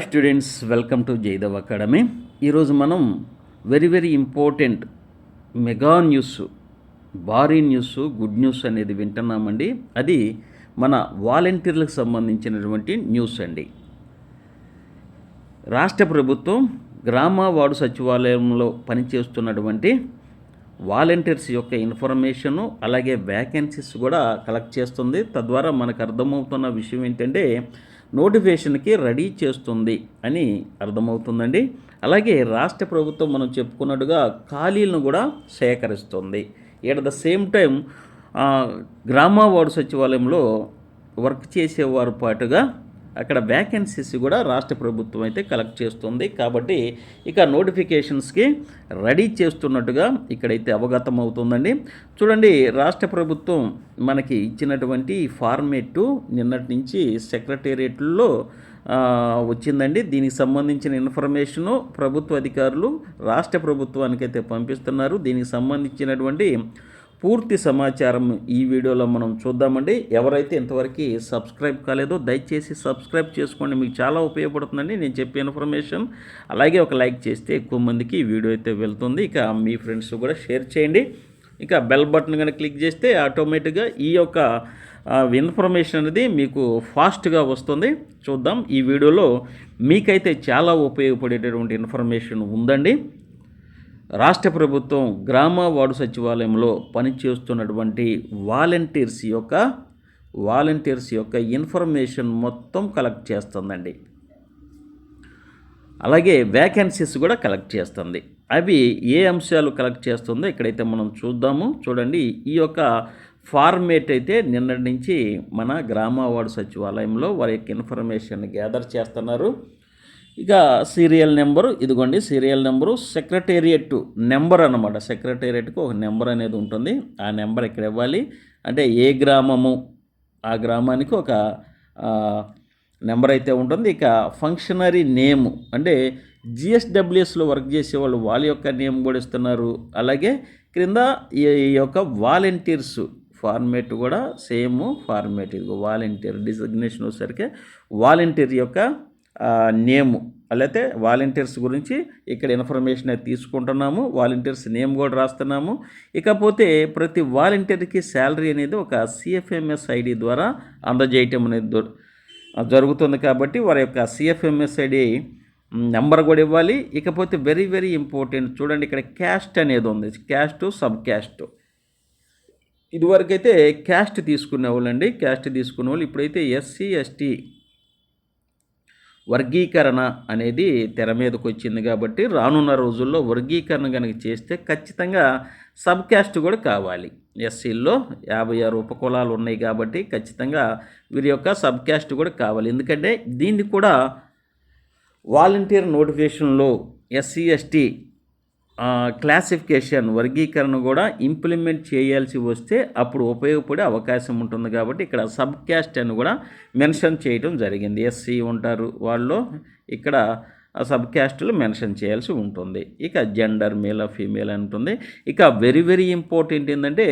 Students welcome to Jaidev academy ఈరోజు మనం very very important mega news భారీ news good news అనేది వింటున్నామండి. అది మన వాలంటీర్లకు సంబంధించినటువంటి న్యూస్ అండి. రాష్ట్ర ప్రభుత్వం గ్రామ వార్డు సచివాలయంలో పనిచేస్తున్నటువంటి వాలంటీర్స్ యొక్క ఇన్ఫర్మేషను అలాగే వ్యాకెన్సీస్ కూడా కలెక్ట్ చేస్తుంది. తద్వారా మనకు అర్థమవుతున్న విషయం ఏంటంటే నోటిఫికేషన్కి రెడీ చేస్తుంది అని అర్థమవుతుందండి. అలాగే రాష్ట్ర ప్రభుత్వం మనం చెప్పుకున్నట్టుగా ఖాళీలను కూడా సేకరిస్తుంది. ఎట్ ద సేమ్ టైం గ్రామ వార్డు సచివాలయంలో వర్క్ చేసేవారు పాటుగా అక్కడ వ్యాకెన్సీస్ కూడా రాష్ట్ర ప్రభుత్వం అయితే కలెక్ట్ చేస్తుంది. కాబట్టి ఇక నోటిఫికేషన్స్కి రెడీ చేస్తున్నట్టుగా ఇక్కడైతే అవగతం అవుతుందండి. చూడండి రాష్ట్ర ప్రభుత్వం మనకి ఇచ్చినటువంటి ఫార్మేట్ నిన్నటి నుంచి సెక్రటేరియట్లో వచ్చిందండి. దీనికి సంబంధించిన ఇన్ఫర్మేషను ప్రభుత్వ అధికారులు రాష్ట్ర ప్రభుత్వానికి అయితే పంపిస్తున్నారు. దీనికి సంబంధించినటువంటి పూర్తి సమాచారం ఈ వీడియోలో మనం చూద్దామండి. ఎవరైతే ఇంతవరకు సబ్స్క్రైబ్ కాలేదో దయచేసి సబ్స్క్రైబ్ చేసుకోండి. మీకు చాలా ఉపయోగపడుతుందండి. నేను చెప్పే ఇన్ఫర్మేషన్. అలాగే ఒక లైక్ చేస్తే ఎక్కువ మందికి ఈ వీడియో అయితే వెళ్తుంది. ఇక మీ ఫ్రెండ్స్ కూడా షేర్ చేయండి. ఇక బెల్ బటన్ కనుక క్లిక్ చేస్తే ఆటోమేటిక్గా ఈ యొక్క ఇన్ఫర్మేషన్ అనేది మీకు ఫాస్ట్గా వస్తుంది. చూద్దాం. ఈ వీడియోలో మీకైతే చాలా ఉపయోగపడేటటువంటి ఇన్ఫర్మేషన్ ఉందండి. రాష్ట్ర ప్రభుత్వం గ్రామ వార్డు సచివాలయంలో పనిచేస్తున్నటువంటి వాలంటీర్స్ యొక్క వాలంటీర్స్ యొక్క ఇన్ఫర్మేషన్ మొత్తం కలెక్ట్ చేస్తుందండి. అలాగే వ్యాకెన్సీస్ కూడా కలెక్ట్ చేస్తుంది. అవి ఏ అంశాలు కలెక్ట్ చేస్తుందో ఇక్కడైతే మనం చూద్దాము. చూడండి ఈ యొక్క ఫార్మేట్ అయితే నిన్నటి నుంచి మన గ్రామ వార్డు సచివాలయంలో వారి యొక్క ఇన్ఫర్మేషన్ గ్యాదర్ చేస్తున్నారు. ఇక సీరియల్ నెంబరు ఇదిగోండి సీరియల్ నెంబరు సెక్రటేరియట్ నెంబర్ అనమాట సెక్రటేరియట్కి ఒక నెంబర్ అనేది ఉంటుంది. ఆ నెంబర్ ఇక్కడ ఇవ్వాలి? అంటే ఏ గ్రామము? ఆ గ్రామానికి ఒక నెంబర్ అయితే ఉంటుంది. ఇక ఫంక్షనరీ నేమ్ అంటే జిఎస్డబ్ల్యూఎస్లో వర్క్ చేసేవాళ్ళు వాళ్ళ యొక్క నేమ్ కూడా ఇస్తున్నారు. అలాగే క్రింద ఈ యొక్క వాలంటీర్స్ ఫార్మేట్ కూడా సేమ్ ఫార్మేట్. ఇది వాలంటీర్ డిసిగ్నేషన్ వచ్చేసరికి వాలంటీర్ యొక్క నేమ్ లేకపోతే వాలంటీర్స్ గురించి ఇక్కడ ఇన్ఫర్మేషన్ అయితే తీసుకుంటున్నాము. వాలంటీర్స్ నేమ్ కూడా రాస్తున్నాము. ఇకపోతే ప్రతి వాలంటీర్కి శాలరీ అనేది ఒక సిఎఫ్ఎంఎస్ ఐడి ద్వారా అందజేయటం అనేది జరుగుతుంది కాబట్టి వారి యొక్క సిఎఫ్ఎంఎస్ ఐడి నెంబర్ కూడా ఇవ్వాలి. ఇకపోతే వెరీ వెరీ ఇంపార్టెంట్ చూడండి ఇక్కడ క్యాస్ట్ అనేది ఉంది. Caste sub caste. ఇదివరకైతే క్యాస్ట్ తీసుకునే వాళ్ళండి క్యాస్ట్ తీసుకునే వాళ్ళు ఇప్పుడైతే ఎస్సీ ఎస్టీ వర్గీకరణ అనేది తెర మీదకి వచ్చింది కాబట్టి రానున్న రోజుల్లో వర్గీకరణ కనుక చేస్తే ఖచ్చితంగా సబ్ క్యాస్ట్ కూడా కావాలి. ఎస్సీల్లో యాభై ఆరు ఉపకులాలు ఉన్నాయి కాబట్టి ఖచ్చితంగా వీరి యొక్క సబ్ క్యాస్ట్ కూడా కావాలి. ఎందుకంటే దీన్ని కూడా వాలంటీర్ నోటిఫికేషన్లో ఎస్సీ ఎస్టీ క్లాసిఫికేషన్ వర్గీకరణ కూడా ఇంప్లిమెంట్ చేయాల్సి వస్తే అప్పుడు ఉపయోగపడే అవకాశం ఉంటుంది కాబట్టి ఇక్కడ సబ్ క్యాస్ట్ అని కూడా మెన్షన్ చేయడం జరిగింది. ఎస్సీ ఉంటారు వాళ్ళు ఇక్కడ సబ్ క్యాస్టులు మెన్షన్ చేయాల్సి ఉంటుంది. ఇక జెండర్ మేల్ ఫీమేల్ ఉంటుంది. ఇక వెరీ వెరీ ఇంపార్టెంట్ ఏంటంటే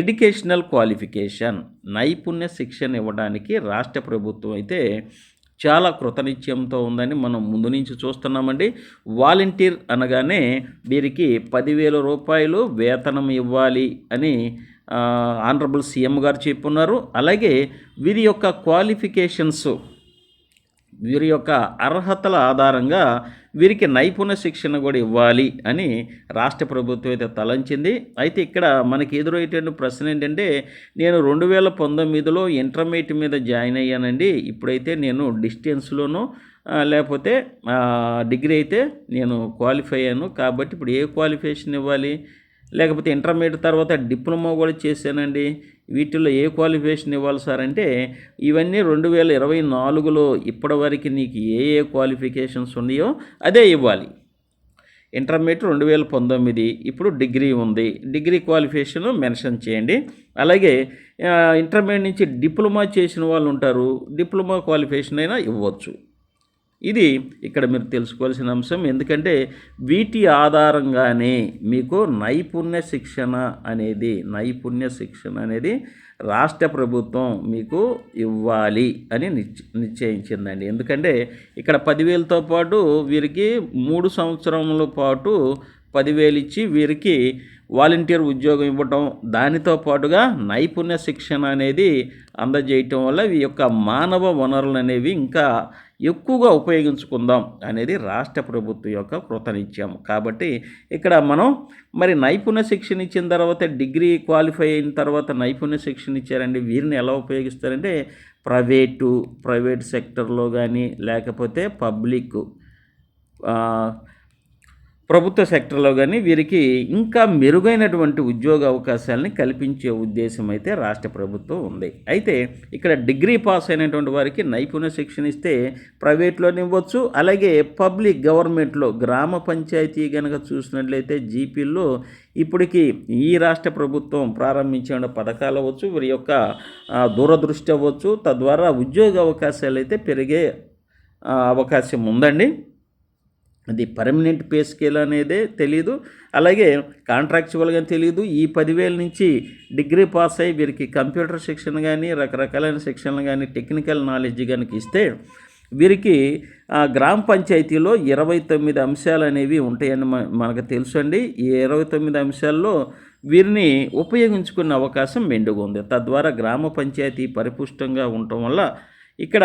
ఎడ్యుకేషనల్ క్వాలిఫికేషన్ నైపుణ్య శిక్షణ ఇవ్వడానికి రాష్ట్ర ప్రభుత్వం అయితే చాలా కృతనిత్యంతో ఉందని మనం ముందు నుంచి చూస్తున్నామండి. వాలంటీర్ అనగానే వీరికి పదివేల రూపాయలు వేతనం ఇవ్వాలి అని ఆనరబుల్ సీఎం గారు చెప్పున్నారు. అలాగే వీరి యొక్క క్వాలిఫికేషన్స్ వీరి యొక్క అర్హతల ఆధారంగా వీరికి నైపుణ్య శిక్షణ కూడా ఇవ్వాలి అని రాష్ట్ర ప్రభుత్వం అయితే తలంచింది. అయితే ఇక్కడ మనకి ఎదురయ్యేటువంటి ప్రశ్న ఏంటంటే నేను రెండు వేల పంతొమ్మిదిలో ఇంటర్మీడియట్ మీద జాయిన్ అయ్యానండి. ఇప్పుడైతే నేను డిస్టెన్స్లోనూ లేకపోతే డిగ్రీ అయితే నేను క్వాలిఫై అయ్యాను. కాబట్టి ఇప్పుడు ఏ క్వాలిఫికేషన్ ఇవ్వాలి? లేకపోతే ఇంటర్మీడియట్ తర్వాత డిప్లొమా కూడా చేశానండి. వీటిల్లో ఏ క్వాలిఫికేషన్ ఇవ్వాలి సార్ అంటే ఇవన్నీ రెండు వేల ఇరవై నాలుగులో ఇప్పటివరకు నీకు ఏ ఏ క్వాలిఫికేషన్స్ ఉన్నాయో అదే ఇవ్వాలి. ఇంటర్మీడియట్ రెండు వేల పంతొమ్మిది ఇప్పుడు డిగ్రీ ఉంది. డిగ్రీ క్వాలిఫికేషన్ మెన్షన్ చేయండి. అలాగే ఇంటర్మీడియట్ నుంచి డిప్లొమా చేసిన వాళ్ళు ఉంటారు. డిప్లొమా క్వాలిఫికేషన్ అయినా ఇవ్వచ్చు. ఇది ఇక్కడ మీరు తెలుసుకోవాల్సిన అంశం. ఎందుకంటే వీటి ఆధారంగానే మీకు నైపుణ్య శిక్షణ అనేది నైపుణ్య శిక్షణ అనేది రాష్ట్ర ప్రభుత్వం మీకు ఇవ్వాలి అని నిశ్చయించిందండి. ఎందుకంటే ఇక్కడ పదివేలతో పాటు వీరికి మూడు సంవత్సరముల పాటు పదివేలు ఇచ్చి వీరికి వాలంటీర్ ఉద్యోగం ఇవ్వటం దానితో పాటుగా నైపుణ్య శిక్షణ అనేది అందజేయటం వల్ల ఈ యొక్క మానవ వనరులు అనేవి ఇంకా ఎక్కువగా ఉపయోగించుకుందాం అనేది రాష్ట్ర ప్రభుత్వం యొక్క కృతనిత్యం కాబట్టి ఇక్కడ మనం మరి నైపుణ్య శిక్షణ ఇచ్చిన తర్వాత డిగ్రీ క్వాలిఫై అయిన తర్వాత నైపుణ్య శిక్షణ ఇచ్చారండి వీరిని ఎలా ఉపయోగిస్తారంటే ప్రైవేటు ప్రైవేట్ సెక్టర్లో కానీ లేకపోతే పబ్లిక్ ప్రభుత్వ సెక్టర్లో కానీ వీరికి ఇంకా మెరుగైనటువంటి ఉద్యోగ అవకాశాలని కల్పించే ఉద్దేశం అయితే రాష్ట్ర ప్రభుత్వం ఉంది. అయితే ఇక్కడ డిగ్రీ పాస్ అయినటువంటి వారికి నైపుణ్య శిక్షణ ఇస్తే ప్రైవేట్లో ఇవ్వచ్చు. అలాగే పబ్లిక్ గవర్నమెంట్లో గ్రామ పంచాయతీ కనుక చూసినట్లయితే జీపీల్లో ఇప్పటికీ ఈ రాష్ట్ర ప్రభుత్వం ప్రారంభించిన పథకాలు అవ్వచ్చు వీరి యొక్క దూరదృష్టి అవ్వచ్చు. తద్వారా ఉద్యోగ అవకాశాలు అయితే పెరిగే అవకాశం ఉందండి. అది పర్మనెంట్ పే స్కేల్ అనేదే తెలియదు అలాగే కాంట్రాక్చువల్గా తెలియదు ఈ పదివేల నుంచి డిగ్రీ పాస్ అయ్యి వీరికి కంప్యూటర్ శిక్షణ కానీ రకరకాలైన శిక్షణ కానీ టెక్నికల్ నాలెడ్జ్ కనుక ఇస్తే వీరికి గ్రామ పంచాయతీలో ఇరవై తొమ్మిది అంశాలు అనేవి ఉంటాయని మనకు తెలుసు అండి ఈ ఇరవై తొమ్మిది అంశాల్లో వీరిని ఉపయోగించుకునే అవకాశం మెండుగా ఉంది. తద్వారా గ్రామ పంచాయతీ పరిపుష్టంగా ఉండటం వల్ల ఇక్కడ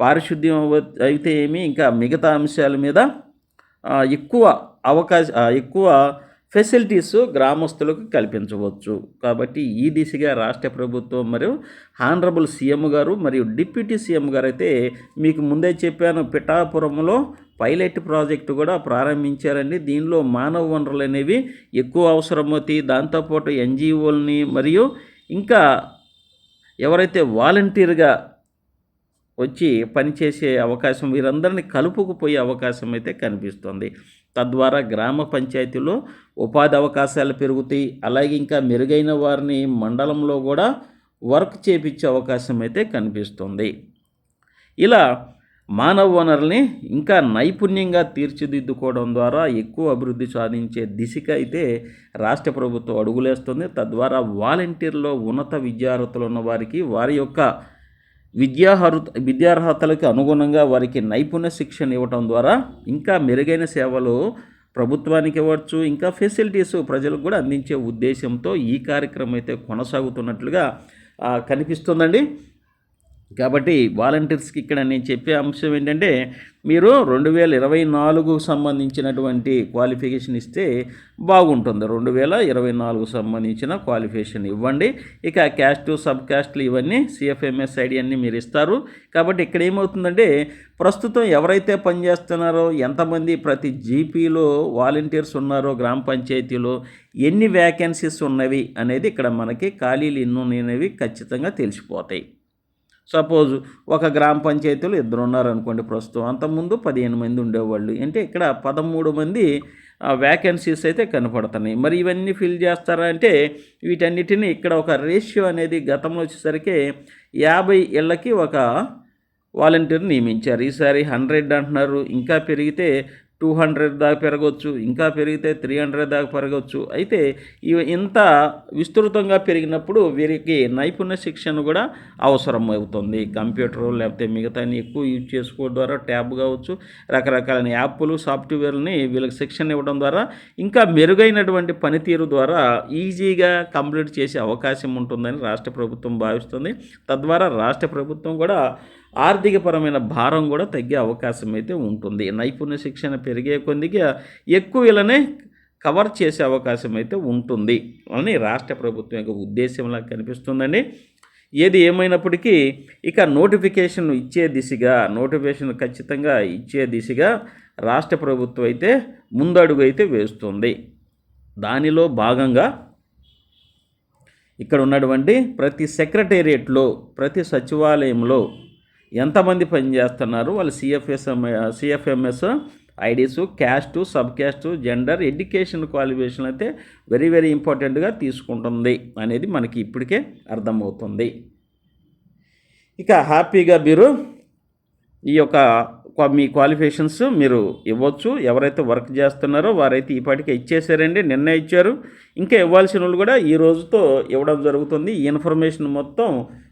పారిశుద్ధ్యం అయితే ఏమి ఇంకా మిగతా అంశాల మీద ఎక్కువ అవకాశ ఎక్కువ ఫెసిలిటీస్ గ్రామస్తులకు కల్పించవచ్చు. కాబట్టి ఈ దిశగా రాష్ట్ర ప్రభుత్వం మరియు హానరబుల్ సీఎం గారు మరియు డిప్యూటీ సీఎం గారు అయితే మీకు ముందే చెప్పాను పిఠాపురంలో పైలట్ ప్రాజెక్టు కూడా ప్రారంభించారండి. దీనిలో మానవ వనరులు అనేవి ఎక్కువ అవసరమవుతాయి దాంతోపాటు ఎన్జిఓల్ని మరియు ఇంకా ఎవరైతే వాలంటీర్గా వచ్చి పనిచేసే అవకాశం వీరందరినీ కలుపుకుపోయే అవకాశం అయితే కనిపిస్తుంది. తద్వారా గ్రామ పంచాయతీలో ఉపాధి అవకాశాలు పెరుగుతాయి. అలాగే ఇంకా మెరుగైన వారిని మండలంలో కూడా వర్క్ చేపించే అవకాశం అయితే కనిపిస్తుంది. ఇలా మానవ వనరుల్ని ఇంకా నైపుణ్యంగా తీర్చిదిద్దుకోవడం ద్వారా ఎక్కువ అభివృద్ధి సాధించే దిశగా అయితే రాష్ట్ర ప్రభుత్వం అడుగులేస్తుంది. తద్వారా వాలంటీర్లో ఉన్నత విద్యార్హతలు ఉన్న వారికి వారి యొక్క విద్యార్హత విద్యార్హతలకు అనుగుణంగా వారికి నైపుణ్య శిక్షణ ఇవ్వటం ద్వారా ఇంకా మెరుగైన సేవలు ప్రభుత్వానికి ఇవ్వచ్చు ఇంకా ఫెసిలిటీస్ ప్రజలకు కూడా అందించే ఉద్దేశంతో ఈ కార్యక్రమం అయితే కొనసాగుతున్నట్లుగా కనిపిస్తుందండి. కాబట్టి వాలంటీర్స్కి ఇక్కడ నేను చెప్పే అంశం ఏంటంటే మీరు రెండు వేల ఇరవై నాలుగుకు సంబంధించినటువంటి క్వాలిఫికేషన్ ఇస్తే బాగుంటుంది. రెండు వేల ఇరవై నాలుగు సంబంధించిన క్వాలిఫికేషన్ ఇవ్వండి. ఇక క్యాస్ట్ సబ్ క్యాస్ట్లు ఇవన్నీ సిఎఫ్ఎంఎస్ ఐడి అన్నీ మీరు ఇస్తారు. కాబట్టి ఇక్కడ ఏమవుతుందంటే ప్రస్తుతం ఎవరైతే పనిచేస్తున్నారో ఎంతమంది ప్రతి జీపీలో వాలంటీర్స్ ఉన్నారో గ్రామ పంచాయతీలో ఎన్ని వ్యాకెన్సీస్ ఉన్నవి అనేది ఇక్కడ మనకి ఖాళీలు ఎన్ని ఉన్నవి ఖచ్చితంగా తెలిసిపోతాయి. సపోజ్ ఒక గ్రామ పంచాయతీలో ఇద్దరు ఉన్నారనుకోండి ప్రస్తుతం. అంతకుముందు పదిహేను మంది ఉండేవాళ్ళు. అంటే ఇక్కడ పదమూడు మంది వ్యాకెన్సీస్ అయితే కనపడుతున్నాయి. మరి ఇవన్నీ ఫిల్ చేస్తారా అంటే వీటన్నిటిని ఇక్కడ ఒక రేషియో అనేది గతంలో వచ్చేసరికి యాభై ఇళ్ళకి ఒక వాలంటీర్ నియమించారు. ఈసారి హండ్రెడ్ అంటున్నారు. ఇంకా పెరిగితే టూ హండ్రెడ్ దాకా పెరగవచ్చు ఇంకా పెరిగితే త్రీ హండ్రెడ్ దాకా పెరగవచ్చు అయితే ఇవి ఇంత విస్తృతంగా పెరిగినప్పుడు వీరికి నైపుణ్య శిక్షణ కూడా అవసరం అవుతుంది కంప్యూటర్ లేకపోతే మిగతాని ఎక్కువ యూజ్ చేసుకోవడం ద్వారా ట్యాబ్ కావచ్చు రకరకాలైన యాప్లు సాఫ్ట్వేర్ని వీళ్ళకి శిక్షణ ఇవ్వడం ద్వారా ఇంకా మెరుగైనటువంటి పనితీరు ద్వారా ఈజీగా కంప్లీట్ చేసే అవకాశం ఉంటుందని రాష్ట్ర ప్రభుత్వం భావిస్తుంది. తద్వారా రాష్ట్ర ప్రభుత్వం కూడా ఆర్థికపరమైన భారం కూడా తగ్గే అవకాశం అయితే ఉంటుంది. నైపుణ్య శిక్షణ పెరిగే కొద్దిగా ఎక్కువ ఇలానే కవర్ చేసే అవకాశం అయితే ఉంటుంది అని రాష్ట్ర ప్రభుత్వం యొక్క ఉద్దేశంలా కనిపిస్తుందండి. ఏది ఏమైనప్పటికీ ఇక నోటిఫికేషన్ ఇచ్చే దిశగా నోటిఫికేషన్ ఖచ్చితంగా ఇచ్చే దిశగా రాష్ట్ర ప్రభుత్వం అయితే ముందడుగు అయితే వేస్తుంది. దానిలో భాగంగా ఇక్కడ ఉన్నటువంటి ప్రతి సెక్రటేరియట్లో ప్రతి సచివాలయంలో ఎంతమంది పనిచేస్తున్నారు వాళ్ళు CFS CFMS IDs caste sub caste gender education qualification అయితే వెరీ వెరీ ఇంపార్టెంట్గా తీసుకుంటుంది అనేది మనకి ఇప్పటికే అర్థమవుతుంది. ఇక హ్యాపీగా మీరు ఈ యొక్క మీ క్వాలిఫికేషన్స్ మీరు ఇవ్వచ్చు. ఎవరైతే వర్క్ చేస్తున్నారో వారైతే ఈ పాటికి ఇచ్చేసారండి నిన్న ఇచ్చారు. ఇంకా ఇవ్వాల్సిన వాళ్ళు కూడా ఈ రోజుతో ఇవ్వడం జరుగుతుంది. ఈ ఇన్ఫర్మేషన్ మొత్తం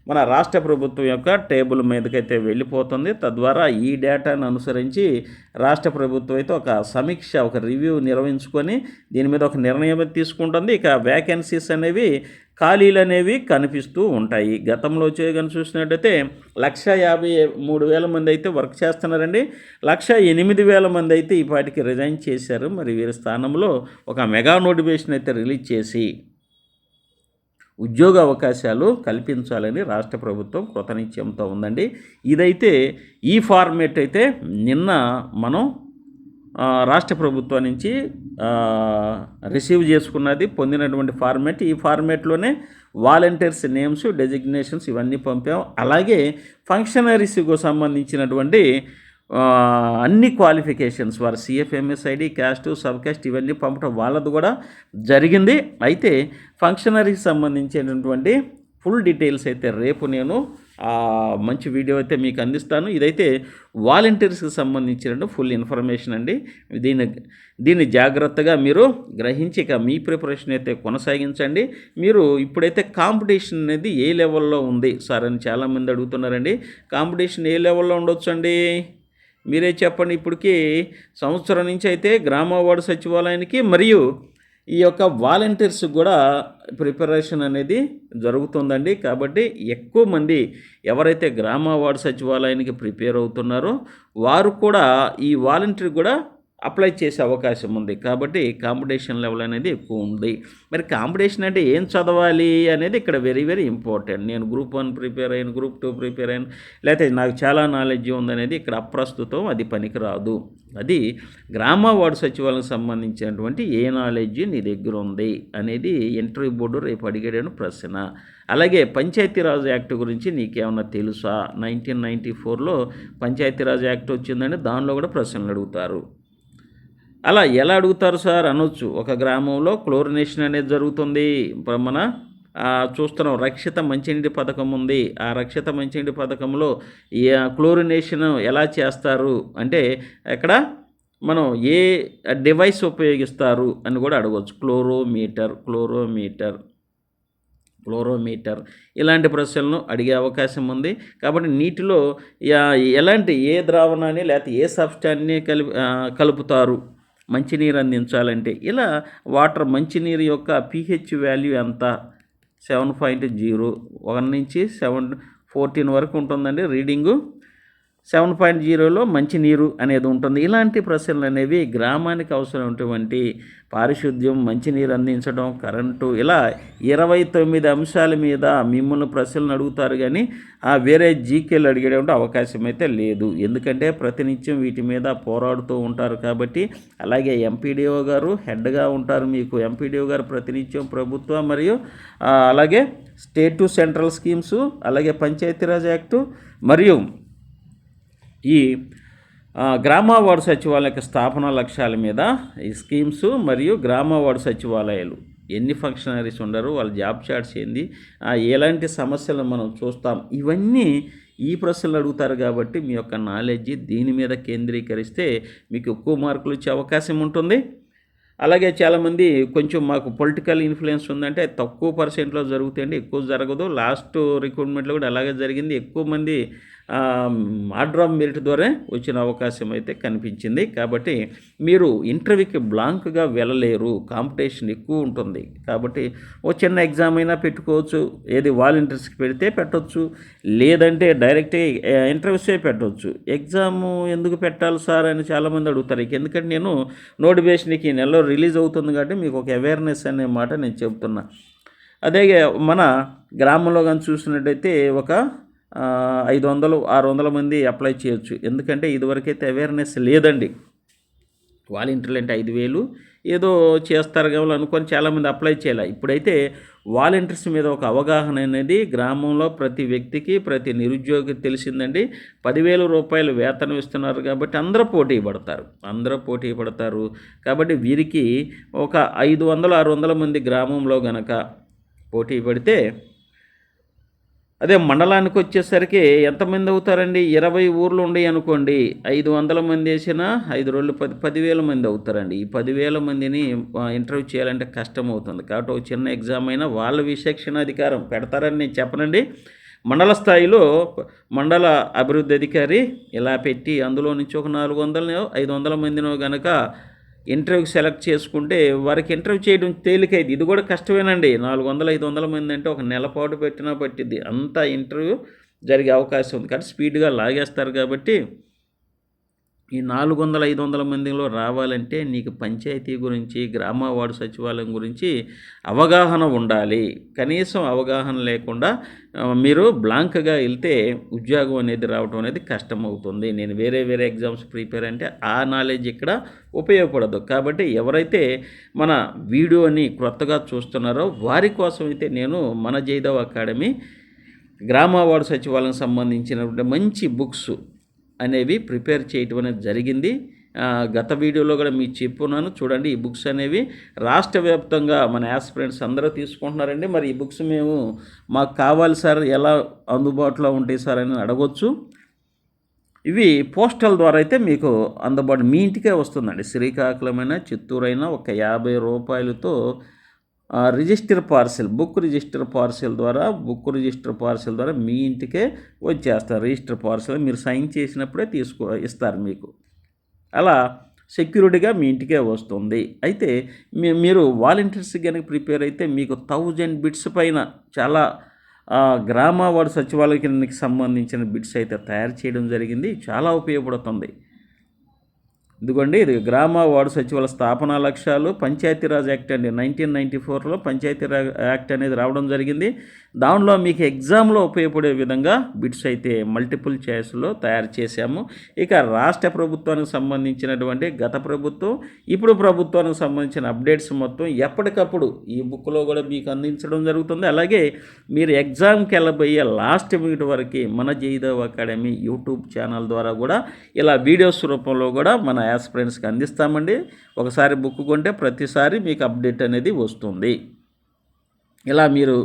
మన రాష్ట్ర ప్రభుత్వం యొక్క టేబుల్ మీదకైతే వెళ్ళిపోతుంది. తద్వారా ఈ డేటాను అనుసరించి రాష్ట్ర ప్రభుత్వం అయితే ఒక సమీక్ష ఒక రివ్యూ నిర్వహించుకొని దీని మీద ఒక నిర్ణయం తీసుకుంటుంది. ఇక వ్యాకెన్సీస్ అనేవి ఖాళీలు అనేవి కనిపిస్తూ ఉంటాయి. గతంలో చేయగానే చూసినట్టయితే లక్ష యాభై మూడు వేల మంది అయితే వర్క్ చేస్తున్నారండి. లక్ష ఎనిమిది వేల మంది అయితే ఈ పాటికి రిజైన్ చేశారు. మరి వీరి స్థానంలో ఒక మెగా నోటిఫికేషన్ అయితే రిలీజ్ చేసి ఉద్యోగ అవకాశాలు కల్పించాలని రాష్ట్ర ప్రభుత్వం కృతనిశ్చయంతో ఉందండి. ఇదైతే ఈ ఫార్మేట్ అయితే నిన్న మనం రాష్ట్ర ప్రభుత్వం నుంచి రిసీవ్ చేసుకున్నది పొందినటువంటి ఫార్మేట్. ఈ ఫార్మేట్లోనే వాలంటీర్స్ నేమ్స్ డెసిగ్నేషన్స్ ఇవన్నీ పంపాం. అలాగే ఫంక్షనరీస్కు సంబంధించినటువంటి అన్ని క్వాలిఫికేషన్స్ వారు CFMS ID caste sub caste ఇవన్నీ పంపడం వాళ్ళది కూడా జరిగింది. అయితే ఫంక్షనరీకి సంబంధించినటువంటి ఫుల్ డీటెయిల్స్ అయితే రేపు నేను మంచి వీడియో అయితే మీకు అందిస్తాను. ఇదైతే వాలంటీర్స్కి సంబంధించిన ఫుల్ ఇన్ఫర్మేషన్ అండి. దీన్ని దీన్ని జాగ్రత్తగా మీరు గ్రహించి ఇక మీ ప్రిపరేషన్ అయితే కొనసాగించండి. మీరు ఇప్పుడైతే కాంపిటీషన్ అనేది ఏ లెవెల్లో ఉంది? సార్ అని చాలామంది అడుగుతున్నారండి. కాంపిటీషన్ ఏ లెవెల్లో ఉండొచ్చండి మీరే చెప్పండి. ఇప్పటికీ సంవత్సరం నుంచి అయితే గ్రామ వార్డు సచివాలయానికి మరియు ఈ యొక్క వాలంటీర్స్ కూడా ప్రిపరేషన్ అనేది జరుగుతుందండి. కాబట్టి ఎక్కువ మంది ఎవరైతే గ్రామ వార్డు సచివాలయానికి ప్రిపేర్ అవుతున్నారో వారు కూడా ఈ వాలంటీర్ కూడా అప్లై చేసే అవకాశం ఉంది. కాబట్టి కాంపిటీషన్ లెవెల్ అనేది ఎక్కువ ఉంది. మరి కాంపిటీషన్ అంటే ఏం చదవాలి అనేది ఇక్కడ వెరీ వెరీ ఇంపార్టెంట్. నేను గ్రూప్ వన్ ప్రిపేర్ అయ్యాను గ్రూప్ టూ ప్రిపేర్ అయ్యాను లేకపోతే నాకు చాలా నాలెడ్జ్ ఉందనేది ఇక్కడ అప్రస్తుతం అది పనికిరాదు. అది గ్రామ వార్డు సచివాలయం సంబంధించినటువంటి ఏ నాలెడ్జ్ నీ దగ్గర ఉంది అనేది ఇంటర్వ్యూ బోర్డు రేపు అడిగాడని ప్రశ్న. అలాగే పంచాయతీరాజ్ యాక్ట్ గురించి నీకేమన్నా తెలుసా? నైన్టీన్ నైంటీ ఫోర్లో పంచాయతీరాజ్ యాక్ట్ వచ్చిందని దానిలో కూడా ప్రశ్నలు అడుగుతారు. అలా ఎలా అడుగుతారు సార్? అనొచ్చు. ఒక గ్రామంలో క్లోరినేషన్ అనేది జరుగుతుంది. మన చూస్తున్నాం. రక్షిత మంచినీటి పథకం ఉంది. ఆ రక్షిత మంచినీటి పథకంలో ఈ క్లోరినేషన్ ఎలా చేస్తారు? అంటే ఎక్కడ? మనం ఏ డివైస్ ఉపయోగిస్తారు అని కూడా అడగవచ్చు. క్లోరోమీటర్ క్లోరోమీటర్ క్లోరోమీటర్ ఇలాంటి ప్రశ్నలను అడిగే అవకాశం ఉంది. కాబట్టి నీటిలో ఎలాంటి ఏ ద్రావణాన్ని లేకపోతే ఏ సబ్స్టాన్ని కలిపి కలుపుతారు? మంచినీరు అందించాలంటే. ఇలా వాటర్ మంచినీరు యొక్క పిహెచ్ వాల్యూ ఎంత? సెవెన్ పాయింట్ జీరో వన్ నుంచి సెవెన్ ఫోర్టీన్ వరకు ఉంటుందండి రీడింగు. సెవెన్ పాయింట్ జీరోలో మంచినీరు అనేది ఉంటుంది. ఇలాంటి ప్రశ్నలు అనేవి గ్రామానికి అవసరమైనటువంటి పారిశుద్ధ్యం మంచినీరు అందించడం కరెంటు ఇలా ఇరవై తొమ్మిది అంశాల మీద మిమ్మల్ని ప్రశ్నలు అడుగుతారు కానీ ఆ వేరే జీకేలు అడిగేటువంటి అవకాశం అయితే లేదు. ఎందుకంటే ప్రతినిత్యం వీటి మీద పోరాడుతూ ఉంటారు కాబట్టి అలాగే ఎంపీడీఓ గారు హెడ్గా ఉంటారు మీకు. ఎంపీడీఓ గారు ప్రతినిత్యం ప్రభుత్వం మరియు అలాగే స్టేట్ టు సెంట్రల్ స్కీమ్స్ అలాగే పంచాయతీరాజ్ యాక్టు మరియు ఈ గ్రామ వార్డు సచివాలయ స్థాపన లక్ష్యాల మీద ఈ స్కీమ్స్ మరియు గ్రామ వార్డు సచివాలయాలు ఎన్ని ఫంక్షనరీస్ ఉండరు వాళ్ళ జాబ్ చార్ట్స్ ఏంది ఎలాంటి సమస్యలు మనం చూస్తాం ఇవన్నీ ఈ ప్రశ్నలు అడుగుతారు కాబట్టి మీ యొక్క నాలెడ్జ్ దీని మీద కేంద్రీకరిస్తే మీకు ఎక్కువ మార్కులు వచ్చే అవకాశం ఉంటుంది. అలాగే చాలామంది కొంచెం మాకు పొలిటికల్ ఇన్ఫ్లుయెన్స్ ఉందంటే తక్కువ పర్సెంట్లో జరుగుతాయండి ఎక్కువ జరగదు లాస్ట్ రిక్రూట్మెంట్లో కూడా అలాగే జరిగింది ఎక్కువ మంది ఆర్డర్ ఆఫ్ మెరిట్ ద్వారా వచ్చిన అవకాశం అయితే కనిపించింది. కాబట్టి మీరు ఇంటర్వ్యూకి బ్లాంక్గా వెళ్ళలేరు. కాంపిటీషన్ ఎక్కువ ఉంటుంది. కాబట్టి ఓ చిన్న ఎగ్జామ్ అయినా పెట్టుకోవచ్చు. ఏది వాలంటీర్స్కి పెడితే పెట్టవచ్చు లేదంటే డైరెక్ట్గా ఇంటర్వ్యూసే పెట్టవచ్చు ఎగ్జామ్ ఎందుకు పెట్టాలి సార్ అని చాలామంది అడుగుతారు. ఎందుకంటే నేను నోటిఫికేషన్కి ఈ నెలలో రిలీజ్ అవుతుంది కాబట్టి మీకు ఒక అవేర్నెస్ అనే మాట నేను చెప్తున్నా. అదే మన గ్రామంలో కానీ చూసినట్టయితే ఒక ఐదు వందలు ఆరు వందల మంది అప్లై చేయొచ్చు. ఎందుకంటే ఇదివరకైతే అవేర్నెస్ లేదండి. వాలంటీర్లు అంటే ఐదు వేలు ఏదో చేస్తారు కావాలి అనుకొని చాలామంది అప్లై చేయాలి. ఇప్పుడైతే వాలంటీర్స్ మీద ఒక అవగాహన అనేది గ్రామంలో ప్రతి వ్యక్తికి ప్రతి నిరుద్యోగి తెలిసిందండి. పదివేల రూపాయలు వేతనం ఇస్తున్నారు కాబట్టి అందరూ పోటీ పడతారు. అందరూ పోటీ పడతారు. కాబట్టి వీరికి ఒక ఐదు వందల ఆరు వందల మంది గ్రామంలో గనక పోటీ పడితే అదే మండలానికి వచ్చేసరికి ఎంతమంది అవుతారండి? ఇరవై ఊర్లు ఉన్నాయి అనుకోండి. ఐదు వందల మంది వేసినా ఐదు రోజులు పది పదివేల మంది అవుతారండి. ఈ పదివేల మందిని ఇంటర్వ్యూ చేయాలంటే కష్టం అవుతుంది. కాబట్టి ఒక చిన్న ఎగ్జామ్ అయినా వాళ్ళ విశేక్షణాధికారం పెడతారని నేను చెప్పనండి. మండల స్థాయిలో మండల అభివృద్ధి అధికారి ఇలా పెట్టి అందులో నుంచి ఒక నాలుగు వందలనో ఐదు వందల మందినో గనక ఇంటర్వ్యూకి సెలెక్ట్ చేసుకుంటే వారికి ఇంటర్వ్యూ చేయడం తేలికైంది. ఇది కూడా కష్టమేనండి. నాలుగు వందల ఐదు వందల మంది అంటే ఒక నెలపాటు పెట్టినా పట్టిద్ది. అంత ఇంటర్వ్యూ జరిగే అవకాశం ఉంది. కాబట్టి స్పీడ్గా లాగేస్తారు కాబట్టి ఈ నాలుగు వందల ఐదు వందల మందిలో రావాలంటే నీకు పంచాయతీ గురించి గ్రామ వార్డు సచివాలయం గురించి అవగాహన ఉండాలి. కనీసం అవగాహన లేకుండా మీరు బ్లాంక్గా వెళ్తే ఉద్యోగం అనేది రావడం అనేది కష్టం అవుతుంది నేను వేరే వేరే ఎగ్జామ్స్ ప్రిపేర్ అంటే ఆ నాలెడ్జ్ ఇక్కడ ఉపయోగపడదు. కాబట్టి ఎవరైతే మన వీడియోని క్రొత్తగా చూస్తున్నారో వారి కోసం అయితే నేను మన జైదవ్ అకాడమీ గ్రామ వార్డు సచివాలయం సంబంధించినటువంటి మంచి బుక్స్ అనేవి ప్రిపేర్ చేయటం అనేది జరిగింది. గత వీడియోలో కూడా మీకు చెప్పున్నాను. చూడండి ఈ బుక్స్ అనేవి రాష్ట్ర వ్యాప్తంగా మన యాస్పిరెంట్స్ అందరూ తీసుకుంటున్నారండి. మరి ఈ బుక్స్ మేము మాకు కావాలి సార్ ఎలా అందుబాటులో ఉంటాయి సార్ అని అడగొచ్చు. ఇవి పోస్టల్ ద్వారా అయితే మీకు అందుబాటు మీ ఇంటికే వస్తుందండి. శ్రీకాకుళమైన చిత్తూరైనా ఒక యాభై రూపాయలతో register parcel book register parcel ద్వారా బుక్ రిజిస్టర్ పార్సిల్ ద్వారా మీ ఇంటికే వచ్చేస్తారు. రిజిస్టర్ పార్సిల్ మీరు సైన్ చేసినప్పుడే తీసుకో ఇస్తారు మీకు. అలా సెక్యూరిటీగా మీ ఇంటికే వస్తుంది. అయితే మీ- మీరు వాలంటీర్స్ కనుక ప్రిపేర్ అయితే మీకు థౌజండ్ బిట్స్ పైన చాలా గ్రామ వార్డు సచివాలయానికి సంబంధించిన బిట్స్ అయితే తయారు చేయడం జరిగింది. చాలా ఉపయోగపడుతుంది. ఇదిగోండి ఇది గ్రామ వార్డు సచివాల స్థాపన లక్ష్యాలు. పంచాయతీరాజ్ యాక్ట్ అండి నైన్టీన్ నైంటీ ఫోర్లో పంచాయతీరాజ్ యాక్ట్ అనేది రావడం జరిగింది. దానిలో మీకు ఎగ్జామ్లో ఉపయోగపడే విధంగా బిట్స్ అయితే మల్టిపుల్ చాయిస్లో తయారు చేశాము. ఇక రాష్ట్ర ప్రభుత్వానికి సంబంధించినటువంటి గత ప్రభుత్వం ఇప్పుడు ప్రభుత్వానికి సంబంధించిన అప్డేట్స్ మొత్తం ఎప్పటికప్పుడు ఈ బుక్లో కూడా మీకు అందించడం జరుగుతుంది. అలాగే మీరు ఎగ్జామ్కి వెళ్ళబోయే లాస్ట్ మినిట్ వరకు మన జైదవ్ అకాడమీ యూట్యూబ్ ఛానల్ ద్వారా కూడా ఇలా వీడియోస్ రూపంలో కూడా మన యాస్పిరెంట్స్కి అందిస్తామండి. ఒకసారి బుక్ కొంటే ప్రతిసారి మీకు అప్డేట్ అనేది వస్తుంది. ఇలా మీరు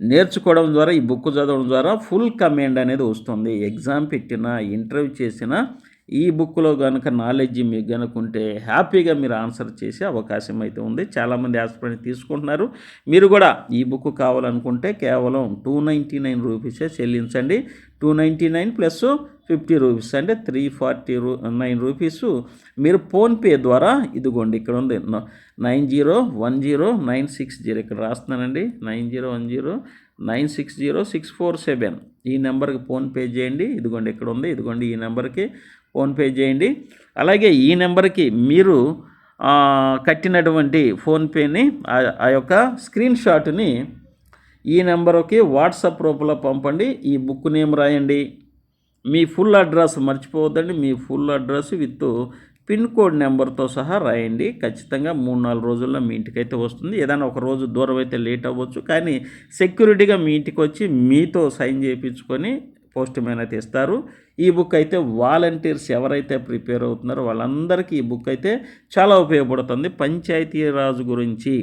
నేర్చుకోవడం ద్వారా ఈ బుక్ చదవడం ద్వారా ఫుల్ కమాండ్ అనేది వస్తుంది. ఎగ్జామ్ పెట్టినా ఇంటర్వ్యూ చేసినా ఈ బుక్లో కనుక నాలెడ్జ్ మీకు కనుక ఉంటే హ్యాపీగా మీరు ఆన్సర్ చేసే అవకాశం అయితే ఉంది. చాలామంది ఆస్పిరెంట్ తీసుకుంటున్నారు. మీరు కూడా ఈ బుక్ కావాలనుకుంటే కేవలం టూ నైంటీ నైన్ రూపీసే చెల్లించండి. Two ninety nine plus fifty rupees అంటే త్రీ ఫార్టీ రూ నైన్ రూపీస్ మీరు ఫోన్పే ద్వారా ఇదిగోండి ఇక్కడ ఉంది. Nine zero one zero nine six zero ఇక్కడ రాస్తున్నానండి. Nine zero one zero nine six zero six four seven ఈ నెంబర్కి ఫోన్పే చేయండి. ఇదిగోండి ఇక్కడ ఉంది. ఇదిగోండి ఈ నెంబర్కి ఫోన్పే చేయండి. అలాగే ఈ నెంబర్కి మీరు కట్టినటువంటి ఫోన్పేని ఆ- ఆ యొక్క స్క్రీన్ షాట్ని ఈ నెంబర్కి వాట్సాప్ రూపంలో పంపండి. ఈ బుక్ నేమ్ రాయండి. మీ ఫుల్ అడ్రస్ మర్చిపోవద్దండి. మీ full address with pin code నెంబర్తో సహా రాయండి. ఖచ్చితంగా మూడు నాలుగు రోజుల్లో మీ ఇంటికైతే వస్తుంది. ఏదైనా ఒక రోజు దూరం అయితే లేట్ అవ్వచ్చు. కానీ సెక్యూరిటీగా మీ ఇంటికి వచ్చి మీతో సైన్ చేయించుకొని పోస్ట్ మ్యాన్ అయితే ఇస్తారు. ఈ బుక్ అయితే వాలంటీర్స్ ఎవరైతే ప్రిపేర్ అవుతున్నారో వాళ్ళందరికీ ఈ బుక్ అయితే చాలా ఉపయోగపడుతుంది. పంచాయతీరాజ్ గురించి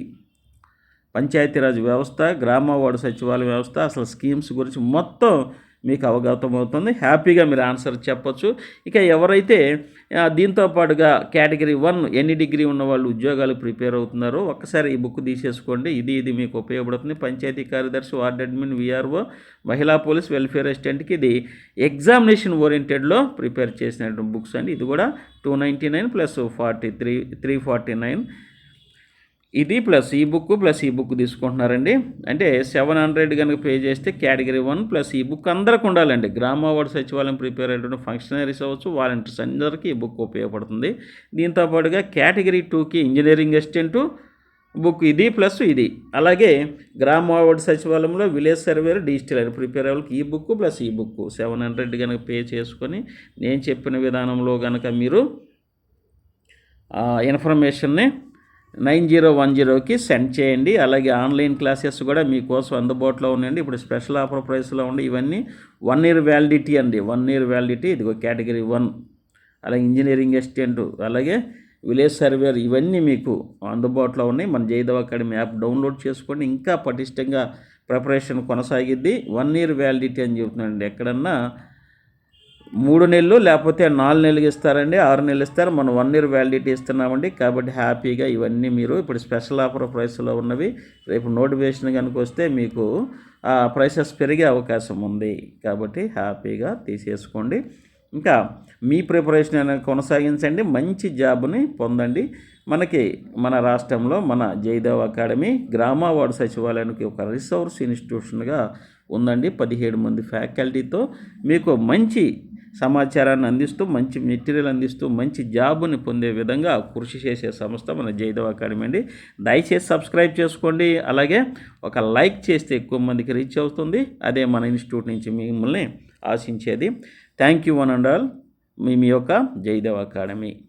పంచాయతీరాజ్ వ్యవస్థ గ్రామవార్డు సచివాలయ వ్యవస్థ అసలు స్కీమ్స్ గురించి మొత్తం మీకు అవగతం అవుతుంది. హ్యాపీగా మీరు ఆన్సర్ చెప్పొచ్చు. ఇక ఎవరైతే దీంతో పాటుగా కేటగిరీ వన్ ఎన్ని డిగ్రీ ఉన్న వాళ్ళు ఉద్యోగాలు ప్రిపేర్ అవుతున్నారో ఒక్కసారి ఈ బుక్ తీసేసుకోండి. ఇది ఇది మీకు ఉపయోగపడుతుంది. పంచాయతీ కార్యదర్శి వార్డ్ అడ్మిన్ విఆర్ఓ మహిళా పోలీస్ వెల్ఫేర్ అసిస్టెంట్కి ఇది ఎగ్జామినేషన్ ఓరియంటెడ్లో ప్రిపేర్ చేసినటువంటి బుక్స్ అండి. ఇది కూడా two ninety nine plus forty three three forty nine. ఇది ప్లస్ ఈ బుక్ ప్లస్ ఈ బుక్ తీసుకుంటున్నారండి. అంటే సెవెన్ హండ్రెడ్ కనుక పే చేస్తే కేటగిరీ వన్ ప్లస్ ఈ బుక్ అందరికి ఉండాలండి. గ్రామ వార్డు సచివాలయం ప్రిపేర్ అయినటువంటి ఫంక్షనరీస్ అవ్వచ్చు వాలంటీర్స్ అందరికీ ఈ బుక్ ఉపయోగపడుతుంది. దీంతో పాటుగా కేటగిరీ టూకి ఇంజనీరింగ్ అసిస్టెంటు బుక్ ఇది ప్లస్ ఇది. అలాగే గ్రామ వార్డు సచివాలయంలో విలేజ్ సర్వేర్ డిజిటల్ అని ప్రిపేర్ అవ్వాలి ఈ బుక్ ప్లస్ ఈ బుక్ సెవెన్ హండ్రెడ్ కనుక పే చేసుకొని నేను చెప్పిన విధానంలో కనుక మీరు ఇన్ఫర్మేషన్ని నైన్ జీరో వన్ జీరోకి సెండ్ చేయండి. అలాగే ఆన్లైన్ క్లాసెస్ కూడా మీకోసం అందుబాటులో ఉన్నాయండి. ఇప్పుడు స్పెషల్ ఆఫర్ ప్రైస్లో ఉండి ఇవన్నీ వన్ ఇయర్ వ్యాలిడిటీ అండి. వన్ ఇయర్ వ్యాలిడిటీ ఇదిగో కేటగిరీ వన్ అలాగే ఇంజనీరింగ్ అసిస్టెంట్ అలాగే విలేజ్ సర్వేర్ ఇవన్నీ మీకు అందుబాటులో ఉన్నాయి. మన జైదవ్ అకాడమీ యాప్ డౌన్లోడ్ చేసుకోండి. ఇంకా పటిష్టంగా ప్రిపరేషన్ కొనసాగిద్ది. వన్ ఇయర్ వ్యాలిడిటీ అని చెబుతున్నాండి ఎక్కడన్నా మూడు నెలలు లేకపోతే నాలుగు నెలలు ఇస్తారండి ఆరు నెలలు ఇస్తారు. మనం వన్ ఇయర్ వ్యాలిడిటీ ఇస్తున్నామండి. కాబట్టి హ్యాపీగా ఇవన్నీ మీరు ఇప్పుడు స్పెషల్ ఆఫర్ ప్రైస్లో ఉన్నవి రేపు నోటిఫికేషన్ కనుక వస్తే మీకు ఆ ప్రైసెస్ పెరిగే అవకాశం ఉంది. కాబట్టి హ్యాపీగా తీసేసుకోండి. ఇంకా మీ ప్రిపరేషన్ అనేది కొనసాగించండి. మంచి జాబ్ని పొందండి. మనకి మన రాష్ట్రంలో మన జయదేవ్ అకాడమీ గ్రామ వార్డు సచివాలయానికి ఒక రిసోర్స్ ఇన్స్టిట్యూషన్గా ఉందండి. పదిహేడు మంది ఫ్యాకల్టీతో మీకు మంచి సమాచారాన్ని అందిస్తూ మంచి మెటీరియల్ అందిస్తూ మంచి జాబ్ని పొందే విధంగా కృషి చేసే సంస్థ మన జైదవ్ అకాడమీ అండి. దయచేసి సబ్స్క్రైబ్ చేసుకోండి. అలాగే ఒక లైక్ చేస్తే ఎక్కువ మందికి రీచ్ అవుతుంది. అదే మన ఇన్స్టిట్యూట్ నుంచి మిమ్మల్ని ఆశించేది. Thank you one and all మీ యొక్క జైదవ్ అకాడమీ.